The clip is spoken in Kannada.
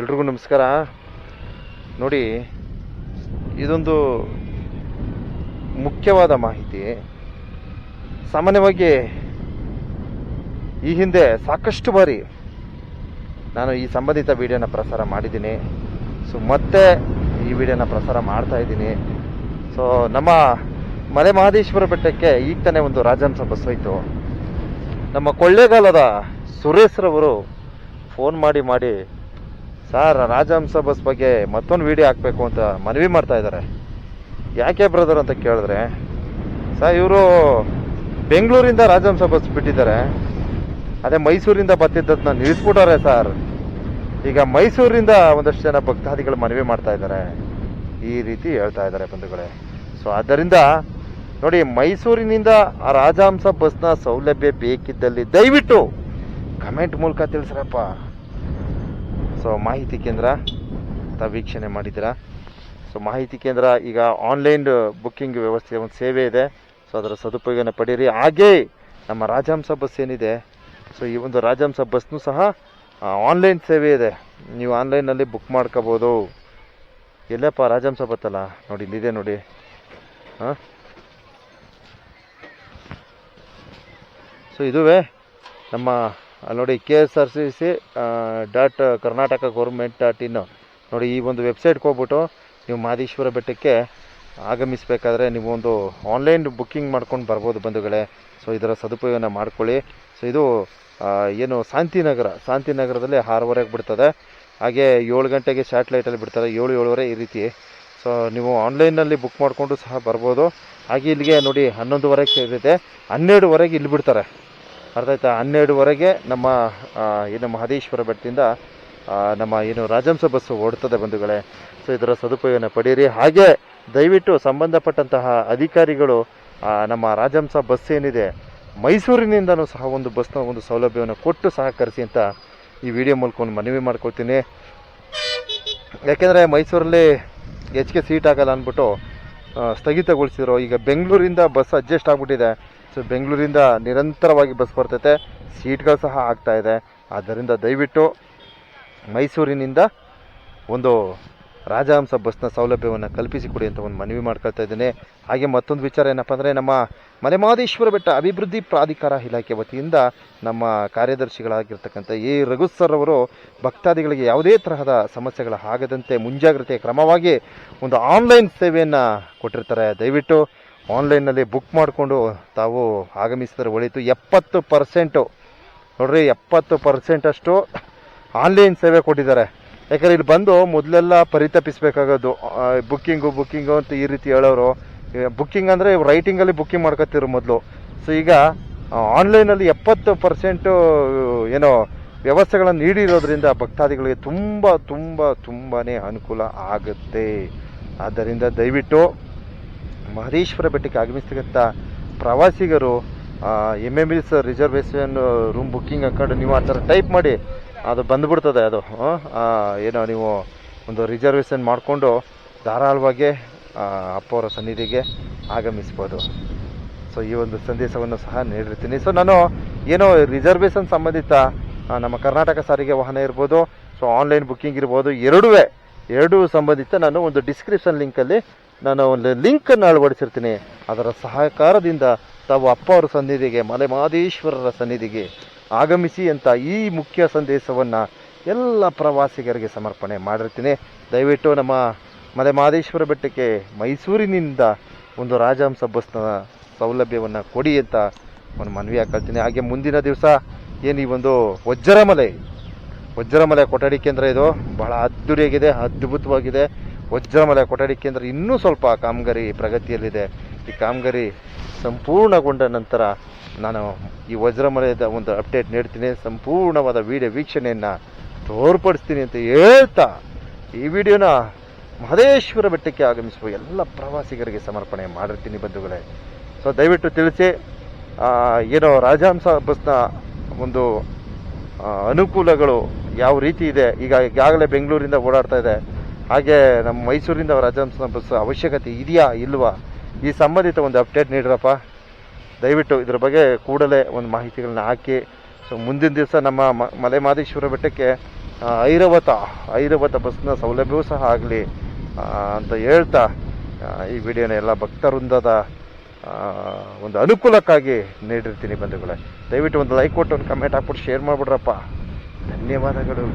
ಎಲ್ರಿಗೂ ನಮಸ್ಕಾರ. ನೋಡಿ, ಇದೊಂದು ಮುಖ್ಯವಾದ ಮಾಹಿತಿ. ಸಾಮಾನ್ಯವಾಗಿ ಈ ಹಿಂದೆ ಸಾಕಷ್ಟು ಬಾರಿ ನಾನು ಈ ಸಂಬಂಧಿತ ವಿಡಿಯೋನ ಪ್ರಸಾರ ಮಾಡಿದ್ದೀನಿ. ಸೊ ಮತ್ತೆ ಈ ವಿಡಿಯೋನ ಪ್ರಸಾರ ಮಾಡ್ತಾ ಇದ್ದೀನಿ. ಸೊ ನಮ್ಮ ಮಲೆ ಮಹದೇಶ್ವರ ಬೆಟ್ಟಕ್ಕೆ ಈಗ ತಾನೇ ಒಂದು ರಾಜಹಂಸ ಬಸ್ ಹೋಯ್ತು ನಮ್ಮ ಕೊಳ್ಳೇಗಾಲದ ಸುರೇಶ್ರವರು ಫೋನ್ ಮಾಡಿ ಮಾಡಿ ಸರ್, ರಾಜಹಂಸ ಬಸ್ ಬಗ್ಗೆ ಮತ್ತೊಂದು ವಿಡಿಯೋ ಹಾಕಬೇಕು ಅಂತ ಮನವಿ ಮಾಡ್ತಾ ಇದ್ದಾರೆ. ಯಾಕೆ ಬ್ರದರ್ ಅಂತ ಕೇಳಿದ್ರೆ, ಸರ್, ಇವರು ಬೆಂಗಳೂರಿಂದ ರಾಜಹಂಸ ಬಸ್ ಬಿಟ್ಟಿದ್ದಾರೆ. ಅದೇ ಮೈಸೂರಿಂದ ಬರ್ತಿದ್ದದನ್ನ ನಿಲ್ಲಿಸ್ಬಿಟ್ಟವ್ರೆ ಸರ್. ಈಗ ಮೈಸೂರಿಂದ ಒಂದಷ್ಟು ಜನ ಭಕ್ತಾದಿಗಳು ಮನವಿ ಮಾಡ್ತಾ ಇದ್ದಾರೆ. ಈ ರೀತಿ ಹೇಳ್ತಾ ಇದ್ದಾರೆ ಬಂಧುಗಳೇ. ಸೊ ಆದ್ದರಿಂದ ನೋಡಿ, ಮೈಸೂರಿನಿಂದ ಆ ರಾಜಹಂಸ ಬಸ್ನ ಸೌಲಭ್ಯ ಬೇಕಿದ್ದಲ್ಲಿ ದಯವಿಟ್ಟು ಕಮೆಂಟ್ ಮೂಲಕ ತಿಳಿಸ್ರಪ್ಪ. ಸೊ ಮಾಹಿತಿ ಕೇಂದ್ರ ಅಂತ ವೀಕ್ಷಣೆ ಮಾಡಿದ್ದೀರಾ? ಸೊ ಮಾಹಿತಿ ಕೇಂದ್ರ ಈಗ ಆನ್ಲೈನ್ ಬುಕ್ಕಿಂಗ್ ವ್ಯವಸ್ಥೆ ಒಂದು ಸೇವೆ ಇದೆ. ಸೊ ಅದರ ಸದುಪಯೋಗನ ಪಡೀರಿ. ಹಾಗೇ ನಮ್ಮ ರಾಜಹಂಸ ಬಸ್ ಏನಿದೆ? ಸೊ ಈ ಒಂದು ರಾಜಹಂಸ ಬಸ್ನು ಸಹ ಆನ್ಲೈನ್ ಸೇವೆ ಇದೆ. ನೀವು ಆನ್ಲೈನಲ್ಲಿ ಬುಕ್ ಮಾಡ್ಕೋಬೋದು. ಎಲ್ಲಪ್ಪ ರಾಜಹಂಸ ಬತ್ತಲ್ಲ? ನೋಡಿ, ಇಲ್ಲಿದೆ ನೋಡಿ. ಹಾಂ? ಸೊ ಇದುವೇ ನಮ್ಮ ನೋಡಿ K S R C C dot Karnataka government dot ಇನ್ನು ನೋಡಿ ಈ ಒಂದು ವೆಬ್ಸೈಟ್ಗೆ ಹೋಗ್ಬಿಟ್ಟು ನೀವು ಮಾದೇಶ್ವರ ಬೆಟ್ಟಕ್ಕೆ ಆಗಮಿಸಬೇಕಾದ್ರೆ ನೀವು ಒಂದು ಆನ್ಲೈನ್ ಬುಕ್ಕಿಂಗ್ ಮಾಡ್ಕೊಂಡು ಬರ್ಬೋದು ಬಂಧುಗಳೇ. ಸೊ ಇದರ ಸದುಪಯೋಗನ ಮಾಡ್ಕೊಳ್ಳಿ. ಸೊ ಇದು ಏನು ಶಾಂತಿನಗರ, ಶಾಂತಿನಗರದಲ್ಲಿ ಆರೂವರೆಗೆ ಬಿಡ್ತದೆ ಹಾಗೆ ಏಳು ಗಂಟೆಗೆ ಸ್ಯಾಟ್ಲೈಟಲ್ಲಿ ಬಿಡ್ತಾರೆ. ಏಳು, ಏಳುವರೆ ಈ ರೀತಿ. ಸೊ ನೀವು ಆನ್ಲೈನಲ್ಲಿ ಬುಕ್ ಮಾಡಿಕೊಂಡು ಸಹ ಬರ್ಬೋದು. ಹಾಗೆ ಇಲ್ಲಿಗೆ ನೋಡಿ ಹನ್ನೊಂದುವರೆಗೆ ಇರುತ್ತೆ ಹನ್ನೆರಡುವರೆಗೆ ಇಲ್ಲಿ ಬಿಡ್ತಾರೆ. ಅರ್ಥ ಆಯ್ತಾ? ಹನ್ನೆರಡುವರೆಗೆ ನಮ್ಮ ಏನು ಮಹದೇಶ್ವರ ಬೆಟ್ಟದಿಂದ ನಮ್ಮ ಏನು ರಾಜಹಂಸ ಬಸ್ಸು ಓಡ್ತದೆ ಬಂಧುಗಳೇ. ಸೊ, ಇದರ ಸದುಪಯೋಗನ ಪಡೀರಿ. ಹಾಗೆ ದಯವಿಟ್ಟು ಸಂಬಂಧಪಟ್ಟಂತಹ ಅಧಿಕಾರಿಗಳು ನಮ್ಮ ರಾಜಹಂಸ ಬಸ್ ಏನಿದೆ, ಮೈಸೂರಿನಿಂದನೂ ಸಹ ಒಂದು ಬಸ್ನ ಒಂದು ಸೌಲಭ್ಯವನ್ನು ಕೊಟ್ಟು ಸಹಕರಿಸಿ ಅಂತ ಈ ವಿಡಿಯೋ ಮೂಲಕ ಒಂದು ಮನವಿ ಮಾಡ್ಕೊಳ್ತೀನಿ. ಯಾಕೆಂದರೆ ಮೈಸೂರಲ್ಲಿ ಹೆಚ್ಚಿಗೆ ಸೀಟ್ ಆಗಲ್ಲ ಅಂದ್ಬಿಟ್ಟು ಸ್ಥಗಿತಗೊಳಿಸಿದ್ರು. ಈಗ ಬೆಂಗಳೂರಿಂದ ಬಸ್ ಅಡ್ಜಸ್ಟ್ ಆಗಿಬಿಟ್ಟಿದೆ. ಸೊ ಬೆಂಗಳೂರಿಂದ ನಿರಂತರವಾಗಿ ಬಸ್ ಬರ್ತೈತೆ. ಸೀಟ್ಗಳು ಸಹ ಆಗ್ತಾ ಇದೆ. ಆದ್ದರಿಂದ ದಯವಿಟ್ಟು ಮೈಸೂರಿನಿಂದ ಒಂದು ರಾಜಹಂಸ ಬಸ್ನ ಸೌಲಭ್ಯವನ್ನು ಕಲ್ಪಿಸಿಕೊಡಿ ಅಂತ ಒಂದು ಮನವಿ ಮಾಡ್ಕೊಳ್ತಾ ಇದ್ದೇನೆ. ಹಾಗೆ ಮತ್ತೊಂದು ವಿಚಾರ ಏನಪ್ಪ ಅಂದರೆ ನಮ್ಮ ಮಲೆಮಹದೇಶ್ವರ ಬೆಟ್ಟ ಅಭಿವೃದ್ಧಿ ಪ್ರಾಧಿಕಾರ ಇಲಾಖೆ ವತಿಯಿಂದ ನಮ್ಮ ಕಾರ್ಯದರ್ಶಿಗಳಾಗಿರ್ತಕ್ಕಂಥ ಎ. ರಘು ಸರ್ ಅವರು ಭಕ್ತಾದಿಗಳಿಗೆ ಯಾವುದೇ ತರಹದ ಸಮಸ್ಯೆಗಳು ಆಗದಂತೆ ಮುಂಜಾಗ್ರತೆ ಕ್ರಮವಾಗಿ ಒಂದು ಆನ್ಲೈನ್ ಸೇವೆಯನ್ನು ಕೊಟ್ಟಿರ್ತಾರೆ. ದಯವಿಟ್ಟು ಆನ್ಲೈನ್ನಲ್ಲಿ ಬುಕ್ ಮಾಡಿಕೊಂಡು ತಾವು ಆಗಮಿಸಿದ್ರೆ ಒಳಿತು ಎಪ್ಪತ್ತು ಪರ್ಸೆಂಟು. ನೋಡ್ರಿ, ಎಪ್ಪತ್ತು ಪರ್ಸೆಂಟಷ್ಟು ಆನ್ಲೈನ್ ಸೇವೆ ಕೊಟ್ಟಿದ್ದಾರೆ. ಯಾಕಂದ್ರೆ ಇಲ್ಲಿ ಬಂದು ಮೊದಲೆಲ್ಲ ಪರಿತಪಿಸಬೇಕಾಗೋದು ಬುಕ್ಕಿಂಗು ಬುಕ್ಕಿಂಗು ಅಂತ ಈ ರೀತಿ ಹೇಳೋರು. ಬುಕ್ಕಿಂಗ್ ಅಂದರೆ ರೈಟಿಂಗಲ್ಲಿ ಬುಕ್ಕಿಂಗ್ ಮಾಡ್ಕೊತಿರು ಮೊದಲು. ಸೊ ಈಗ ಆನ್ಲೈನಲ್ಲಿ ಎಪ್ಪತ್ತು ಪರ್ಸೆಂಟು, ಏನೋ ವ್ಯವಸ್ಥೆಗಳನ್ನು ನೀಡಿರೋದ್ರಿಂದ ಭಕ್ತಾದಿಗಳಿಗೆ ತುಂಬ ತುಂಬ ತುಂಬಾ ಅನುಕೂಲ ಆಗುತ್ತೆ. ಆದ್ದರಿಂದ ದಯವಿಟ್ಟು ಮಹದೇಶ್ವರ ಬೆಟ್ಟಕ್ಕೆ ಆಗಮಿಸ್ತಕ್ಕಂಥ ಪ್ರವಾಸಿಗರು M M hills reservation room booking ಹಾಕೊಂಡು ನೀವು ಆ ಥರ ಟೈಪ್ ಮಾಡಿ ಅದು ಬಂದುಬಿಡ್ತದೆ ಅದು ಏನೋ ನೀವು ಒಂದು ರಿಸರ್ವೇಷನ್ ಮಾಡಿಕೊಂಡು ಧಾರಾಳವಾಗಿ ಅಪ್ಪವರ ಸನ್ನಿಧಿಗೆ ಆಗಮಿಸ್ಬೋದು. ಸೊ ಈ ಒಂದು ಸಂದೇಶವನ್ನು ಸಹ ನೀಡಿರ್ತೀನಿ. ಸೊ ನಾನು ಏನೋ ರಿಸರ್ವೇಷನ್ ಸಂಬಂಧಿತ ನಮ್ಮ ಕರ್ನಾಟಕ ಸಾರಿಗೆ ವಾಹನ ಇರ್ಬೋದು ಸೊ ಆನ್ಲೈನ್ ಬುಕ್ಕಿಂಗ್ ಇರ್ಬೋದು ಎರಡೂ ಎರಡೂ ಸಂಬಂಧಿತ ನಾನು ಒಂದು ಡಿಸ್ಕ್ರಿಪ್ಷನ್ ಲಿಂಕಲ್ಲಿ ನಾನು ಒಂದು ಲಿಂಕನ್ನು ಅಳವಡಿಸಿರ್ತೀನಿ. ಅದರ ಸಹಕಾರದಿಂದ ತಾವು ಅಪ್ಪ ಅವರ ಸನ್ನಿಧಿಗೆ ಮಲೆ ಮಹದೇಶ್ವರರ ಸನ್ನಿಧಿಗೆ ಆಗಮಿಸಿ ಅಂತ ಈ ಮುಖ್ಯ ಸಂದೇಶವನ್ನು ಎಲ್ಲ ಪ್ರವಾಸಿಗರಿಗೆ ಸಮರ್ಪಣೆ ಮಾಡಿರ್ತೀನಿ. ದಯವಿಟ್ಟು ನಮ್ಮ ಮಲೆ ಮಹದೇಶ್ವರ ಬೆಟ್ಟಕ್ಕೆ ಮೈಸೂರಿನಿಂದ ಒಂದು ರಾಜಹಂಸ ಬಸ್ನ ಸೌಲಭ್ಯವನ್ನು ಕೊಡಿ ಅಂತ ಒಂದು ಮನವಿ ಹಾಕೊಳ್ತೀನಿ. ಹಾಗೆ ಮುಂದಿನ ದಿವಸ ಏನು ಈ ಒಂದು ವಜ್ರಮಲೆ ವಜ್ರಮಲೆ ಕೊಠಡಿ ಕೇಂದ್ರ ಇದು. ಬಹಳ ಅದ್ದೂರಿಯಾಗಿದೆ, ಅದ್ಭುತವಾಗಿದೆ. ವಜ್ರಮಲೆ ಕೊಠಡಿ ಕೇಂದ್ರ ಇನ್ನೂ ಸ್ವಲ್ಪ ಕಾಮಗಾರಿ ಪ್ರಗತಿಯಲ್ಲಿದೆ. ಈ ಕಾಮಗಾರಿ ಸಂಪೂರ್ಣಗೊಂಡ ನಂತರ ನಾನು ಈ ವಜ್ರಮಲೆದ ಒಂದು ಅಪ್ಡೇಟ್ ನೀಡ್ತೀನಿ. ಸಂಪೂರ್ಣವಾದ ವಿಡಿಯೋ ವೀಕ್ಷಣೆಯನ್ನು ತೋರ್ಪಡಿಸ್ತೀನಿ ಅಂತ ಹೇಳ್ತಾ ಈ ವಿಡಿಯೋನ ಮಹದೇಶ್ವರ ಬೆಟ್ಟಕ್ಕೆ ಆಗಮಿಸುವ ಎಲ್ಲ ಪ್ರವಾಸಿಗರಿಗೆ ಸಮರ್ಪಣೆ ಮಾಡಿರ್ತೀನಿ ಬಂಧುಗಳೇ. ಸೊ ದಯವಿಟ್ಟು ತಿಳಿಸಿ ಏನೋ ರಾಜಹಂಸ ಬಸ್ನ ಒಂದು ಅನುಕೂಲಗಳು ಯಾವ ರೀತಿ ಇದೆ? ಈಗ ಈಗಾಗಲೇ ಬೆಂಗಳೂರಿಂದ ಓಡಾಡ್ತಾ ಇದೆ. ಹಾಗೆ ನಮ್ಮ ಮೈಸೂರಿಂದ ರಾಜಹಂಸ ಬಸ್ ಅವಶ್ಯಕತೆ ಇದೆಯಾ ಇಲ್ವಾ? ಈ ಸಂಬಂಧಿತ ಒಂದು ಅಪ್ಡೇಟ್ ನೀಡ್ರಪ್ಪ. ದಯವಿಟ್ಟು ಇದ್ರ ಬಗ್ಗೆ ಕೂಡಲೇ ಒಂದು ಮಾಹಿತಿಗಳನ್ನ ಹಾಕಿ. ಸೊ ಮುಂದಿನ ದಿವಸ ನಮ್ಮ ಮಲೆ ಮಹದೇಶ್ವರ ಬೆಟ್ಟಕ್ಕೆ ಐರವತ ಐರವತ ಬಸ್ನ ಸೌಲಭ್ಯವೂ ಸಹ ಆಗಲಿ ಅಂತ ಹೇಳ್ತಾ ಈ ವಿಡಿಯೋನ ಎಲ್ಲ ಭಕ್ತವೃಂದದ ಒಂದು ಅನುಕೂಲಕ್ಕಾಗಿ ನೀಡಿರ್ತೀನಿ ಬಂಧುಗಳೇ. ದಯವಿಟ್ಟು ಒಂದು ಲೈಕ್ ಕೊಟ್ಟು ಒಂದು ಕಮೆಂಟ್ ಹಾಕ್ಬಿಟ್ಟು ಶೇರ್ ಮಾಡಿಬಿಡ್ರಪ್ಪ. ಧನ್ಯವಾದಗಳು.